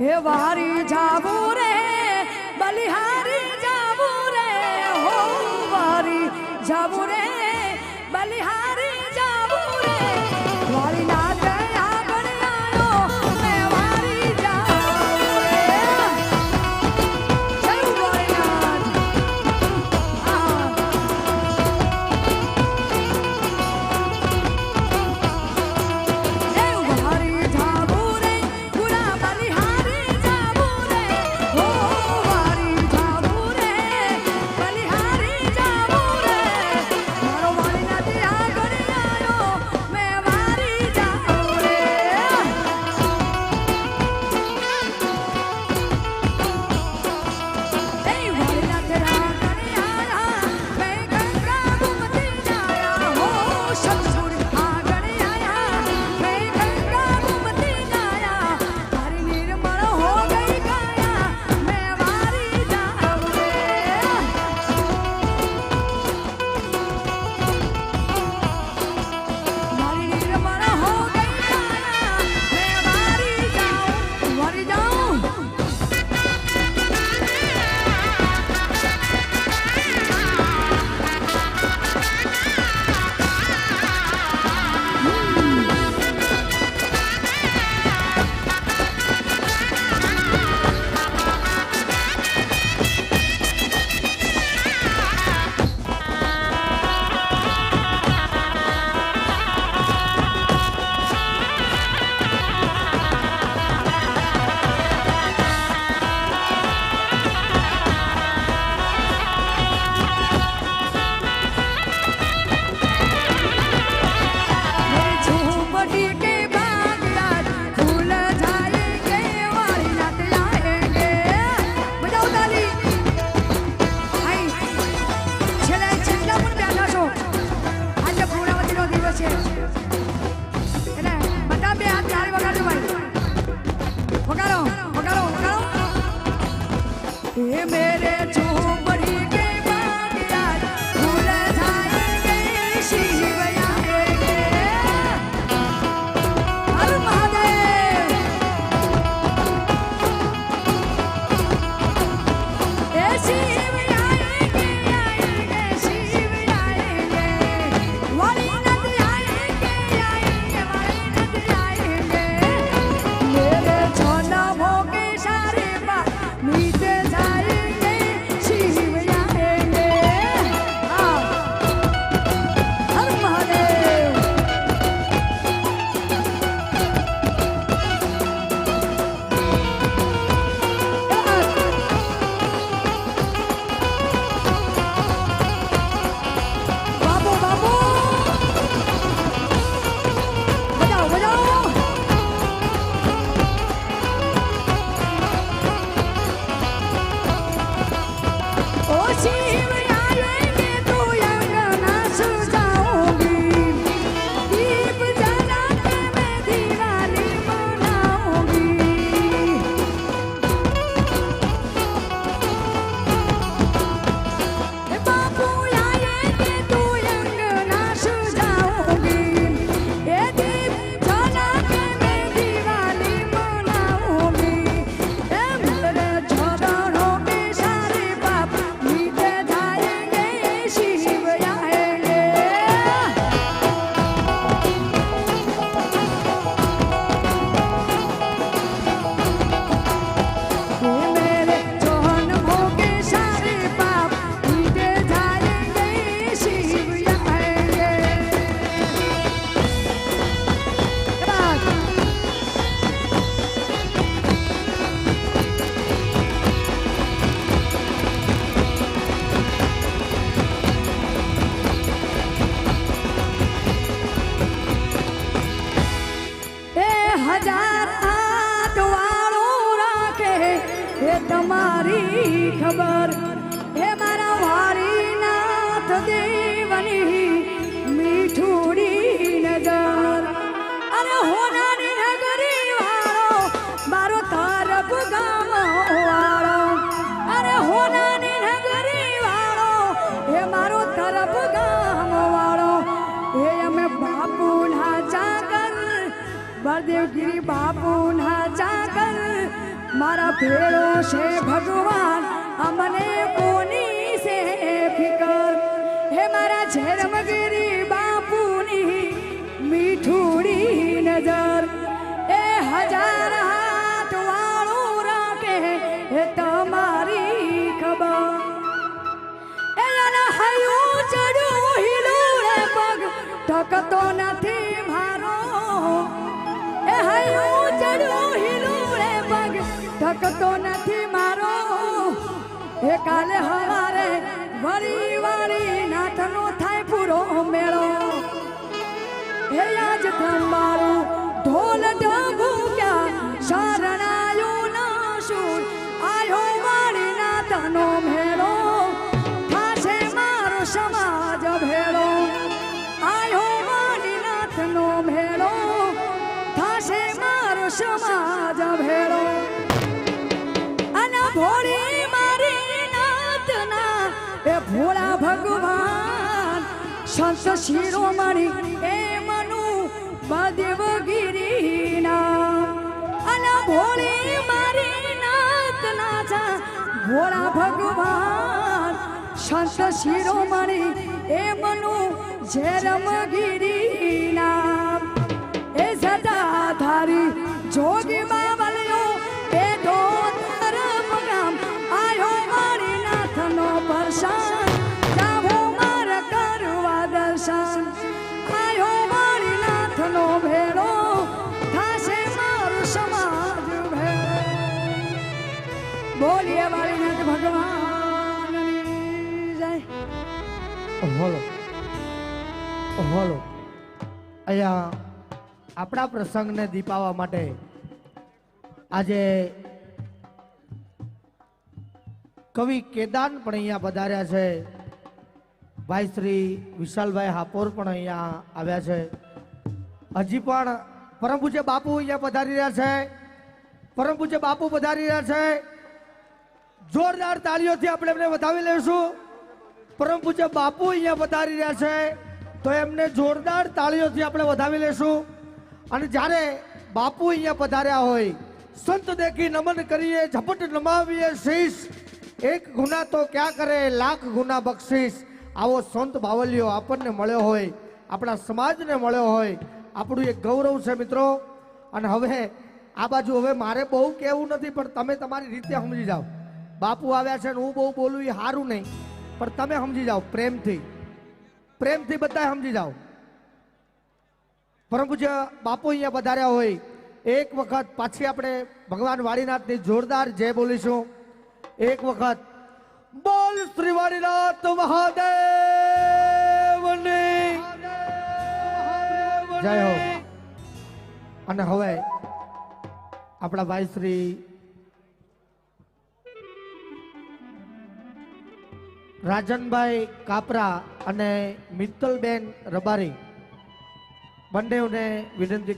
हे बारी जाबू रे बलिहारी जाबू रे हो बारी जाबू रे ocean. मेरे મારી ખબર? હે મારા વારીનાથ દેવની મીઠુડી નજર. અરે હોનાની નગરી વાળો મારો તારપ ગામ વાળો અરે હોનાની નગરી વાળો હે મારો તરફ ગામ વાળો હે અમે બાપુના ચાકર, બળદેવગીરી બાપુના મારા ભેળો છે ભગવાન, અમને કોની છે ફિકર? હે મારા ઝેરમગીરી બાપુની મીઠુડી નજર, એ હજાર હાથ વાળું રાખે હે તમારી ખબર. એના હયું ચડ્યું હિલું રે પગ ટકતો નથી મારો. એ હયું ચડ્યું હિલું રે પગ ટકતો નથી મારો. એ કાલે હવારે વળી વાળી નાથનો થાય પૂરો મેળો. હે આજ તમારું ઢોલ ઢગુક્યા શરણાયું ના શૂર આયો વાળી નાથનો મેળો. થાશે મારો સમાજ ભેળો. આયો વાળી નાથનો મેળો. થાશે મારો સમાજ શિરોમણી એ મનુ બદેવગીરીના અને ભોળી મારી નાતના છે ભોળા ભગવાન સંત શિરોમણી એ મનુ ઝેરમગીરીના એ હોલો હોલો અહીંયા આપણા પ્રસંગને દીપાવવા માટે આજે કવિ કેદાન પણ અહીંયા પધાર્યા છે. ભાઈ શ્રી વિશાલભાઈ હાપોર પણ અહીંયા આવ્યા છે. હજી પણ પરમ પૂજ્ય બાપુ અહીંયા પધારી રહ્યા છે. પરમ પૂજ્ય બાપુ પધારી રહ્યા છે. જોરદાર તાળીઓથી આપણે એમને વધાવી લઈશું. પરમ પૂજ્ય બાપુ અહીંયા પધારી રહ્યા છે, તો એમને જોરદાર તાળીઓથી આપણે વધાવી લેશું. અને જ્યારે બાપુ અહીંયા પધાર્યા હોય, સંત દેખી નમન કરીએ, ઝપટ નમાવીએ, શીશ. એક ગુના તો ક્યાં કરે, લાખ ગુના બક્ષીશ આવો સંત બાવલિયો આપણને મળ્યો હોય, આપણા સમાજને મળ્યો હોય, આપણું એક ગૌરવ છે મિત્રો. અને હવે આ બાજુ હવે મારે બહુ કહેવું નથી, પણ તમે તમારી રીતે સમજી જાઓ. બાપુ આવ્યા છે ને હું બહુ બોલું એ સારું નહીં. પણ તમે સમજી જાઓ પ્રેમથી. પ્રેમથી બધા સમજી જાઓ. પરમ પૂજ્ય બાપુ અહીંયા પધાર્યા હોય એક વખત પાછી આપણે ભગવાન વાળીનાથની જોરદાર જય બોલીશું. એક વખત બોલ શ્રી વાળીનાથ મહાદેવ જય હો. અને હવે આપણા ભાઈ શ્રી રાજનભાઈ કાપરા અને મિત્તલબેન રબારી બંનેઓને વિનંતી